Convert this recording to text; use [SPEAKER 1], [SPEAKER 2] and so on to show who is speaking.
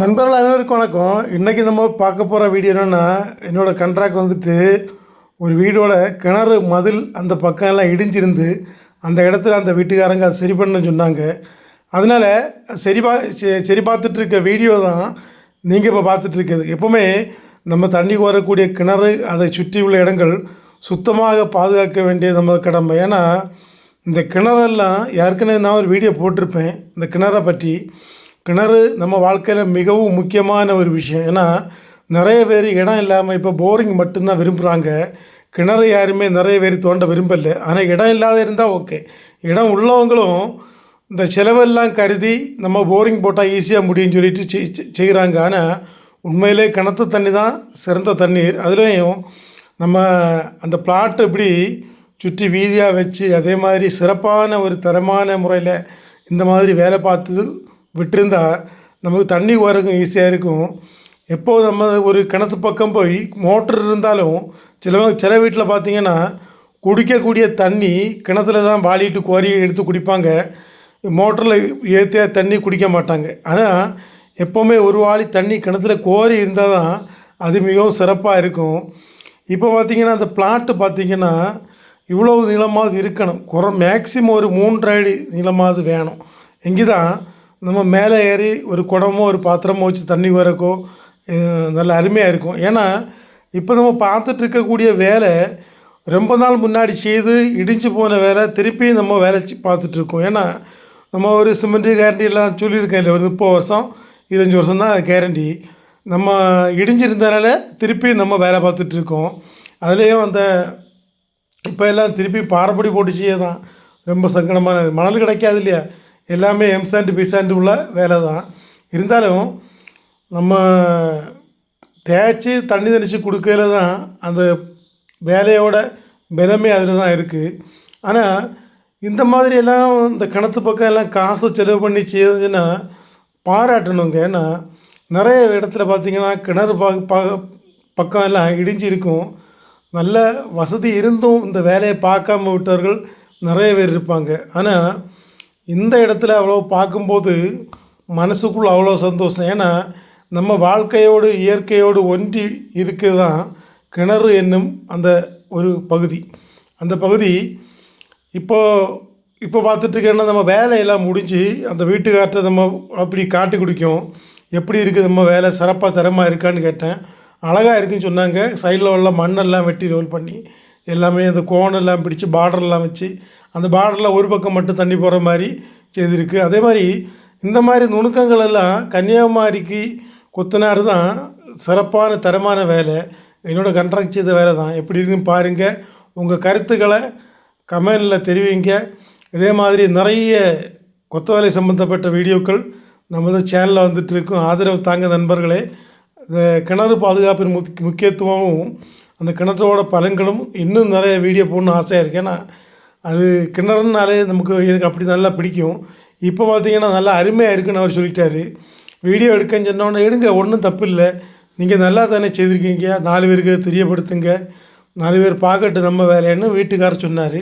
[SPEAKER 1] நண்பர்கள் அனைவருக்கும் வணக்கம். இன்றைக்கி நம்ம பார்க்க போகிற வீடியோ என்னென்னா என்னோடய கண்ட்ராக்ட் வந்துட்டு ஒரு வீடோட கிணறு மதில் அந்த பக்கம் எல்லாம் இடிஞ்சிருந்து அந்த இடத்துல அந்த வீட்டுக்காரங்க அதை சரி பண்ணு சொன்னாங்க. அதனால் சரி பா சரி பார்த்துட்ருக்க வீடியோ தான் நீங்கள் இப்போ பார்த்துட்ருக்கிறது எப்போவுமே நம்ம தண்ணி கோரக்கூடிய கிணறு அதை சுற்றி உள்ள இடங்கள் சுத்தமாக பாதுகாக்க வேண்டியது நம்ம கடமை. ஏன்னா இந்த கிணறெல்லாம் ஏற்கனவே நான் ஒரு வீடியோ போட்டிருப்பேன். இந்த கிணறை பற்றி கிணறு நம்ம வாழ்க்கையில் மிகவும் முக்கியமான ஒரு விஷயம். ஏன்னா நிறைய பேர் இடம் இல்லாமல் இப்போ போரிங் மட்டும்தான் விரும்புகிறாங்க கிணறு யாருமே நிறைய பேர் தோண்ட விரும்பலை. ஆனால் இடம் இல்லாத இருந்தால் ஓகே இடம் உள்ளவங்களும் இந்த செலவெல்லாம் கருதி நம்ம போரிங் போட்டால் ஈஸியாக முடியும்னு சொல்லிட்டு செய்கிறாங்க ஆனால் உண்மையிலே கிணத்து தண்ணி தான் சிறந்த தண்ணீர். அதுலேயும் நம்ம அந்த பிளாட் இப்படி சுற்றி வீதியாக வச்சு அதே மாதிரி சிறப்பான ஒரு தரமான முறையில் இந்த மாதிரி வேலை பார்த்து விட்டிருந்தா நமக்கு தண்ணி வரக்கும் ஈஸியாக இருக்கும். எப்போ நம்ம ஒரு கிணத்து பக்கம் போய் மோட்டர் இருந்தாலும் சிலவங்க சில வீட்டில் பார்த்தீங்கன்னா குடிக்கக்கூடிய தண்ணி கிணத்துல தான் வாளிட்டு கோரி எடுத்து குடிப்பாங்க. மோட்டரில் ஏற்றிய தண்ணி குடிக்க மாட்டாங்க. ஆனால் எப்போவுமே ஒரு வாளி தண்ணி கிணத்துல கோரி இருந்தால் தான் அது மிகவும் சிறப்பாக இருக்கும். இப்போ பார்த்திங்கன்னா அந்த பிளாட்டு பார்த்தீங்கன்னா இவ்வளவு நீளமாவது இருக்கணும். குறை மேக்ஸிமம் ஒரு மூன்றரை அடி நீளமாவது வேணும். இங்கே தான் நம்ம மேலே ஏறி ஒரு குடமோ ஒரு பாத்திரமோ வச்சு தண்ணி வரக்கோ நல்ல அருமையாக இருக்கும். ஏன்னா இப்போ நம்ம பார்த்துட்டு இருக்கக்கூடிய வேலை ரொம்ப நாள் முன்னாடி செய்து இடிஞ்சு போன வேலை திருப்பி நம்ம வேலை பார்த்துட்ருக்கோம் பார்த்துட்டு இருக்கோம். ஏன்னா நம்ம ஒரு சிமெண்ட்டு கேரண்டி எல்லாம் சொல்லியிருக்கேன் இல்லை ஒரு முப்பது வருஷம் இருபஞ்சு வருஷம் தான் கேரண்டி நம்ம இடிஞ்சிருந்தனால திருப்பி நம்ம வேலை பார்த்துட்ருக்கோம் அதுலேயும் அந்த இப்போ எல்லாம் திருப்பி பாறைப்படி போட்டு செய்ய தான் ரொம்ப சங்கடமான மணல் கிடைக்காது இல்லையா? எல்லாமே எம்சாண்டு பிசாண்டு உள்ள வேலை தான் இருந்தாலும் நம்ம தேய்ச்சி தண்ணி தெளித்து கொடுக்கல தான் அந்த வேலையோட பலமே அதில் தான் இருக்குது ஆனால் இந்த மாதிரி எல்லாம் இந்த கிணத்து பக்கம் எல்லாம் காசு செலவு பண்ணி செய்யுதுன்னா பாராட்டணுங்க. ஏன்னா நிறைய இடத்துல பார்த்தீங்கன்னா கிணறு பா பா- பக்கம் எல்லாம் இடிஞ்சு இருக்கும். நல்ல வசதி இருந்தும் இந்த வேலையை பார்க்காம விட்டவர்கள் நிறைய பேர் இருப்பாங்க. ஆனால் இந்த இடத்துல அவ்வளோ பார்க்கும்போது மனசுக்குள்ளே அவ்வளோ சந்தோஷம். ஏன்னா நம்ம வாழ்க்கையோடு இயற்கையோடு ஒன்றி இருக்குது தான் கிணறு என்னும் அந்த ஒரு பகுதி. அந்த பகுதி இப்போ இப்போ பார்த்துட்ருக்கேன்னா நம்ம வேலையெல்லாம் முடிஞ்சு அந்த வீட்டுக்கார்ட்ட நம்ம அப்படி காட்டி குடிக்கும். எப்படி இருக்குது நம்ம வேலை? சிறப்பாக தரமாக இருக்கான்னு கேட்டேன். அழகாக இருக்குன்னு சொன்னாங்க. சைடில் உள்ள மண்ணெல்லாம் வெட்டி ரோல் பண்ணி. எல்லாமே அந்த கோணெல்லாம் பிடிச்சி பார்டர்லாம் வச்சு அந்த பார்டரில் ஒரு பக்கம் மட்டும் தண்ணி போகிற மாதிரி செய்திருக்கு. அதே மாதிரி இந்த மாதிரி நுணுக்கங்கள் எல்லாம் கன்னியாகுமரிக்கு கொத்தனார் தான் சிறப்பான தரமான வேலை. என்னோடய கண்ட்ராக்ட் செய்த வேலை தான். எப்படி இருக்குன்னு பாருங்கள் உங்கள் கருத்துக்களை கமெண்டில் தெரிவிங்க. இதே மாதிரி நிறைய கொத்த வேலை சம்மந்தப்பட்ட வீடியோக்கள் நமது சேனலில் வந்துட்டு இருக்கும். ஆதரவு தாங்க நண்பர்களே. இந்த கிணறு பாதுகாப்பின் முக் முக்கியத்துவமும் அந்த கிணற்றோட பலன்களும் இன்னும் நிறைய வீடியோ போடணும்னு ஆசையாக இருக்கேன் ஏன்னா அது கிணறுனாலே நமக்கு எனக்கு அப்படி நல்லா பிடிக்கும். இப்போ பார்த்தீங்கன்னா நல்லா அருமையாக இருக்குன்னு அவர் சொல்லிட்டாரு. வீடியோ எடுக்கன்னு சொன்னோன்னே எடுங்க ஒன்றும் தப்பு இல்லை நீங்கள் நல்லா தானே செய்திருக்கீங்க. நாலு பேருக்கு தெரியப்படுத்துங்க. நாலு பேர் பார்க்கட்டு நம்ம வேலைன்னு வீட்டுக்காரர் சொன்னார்.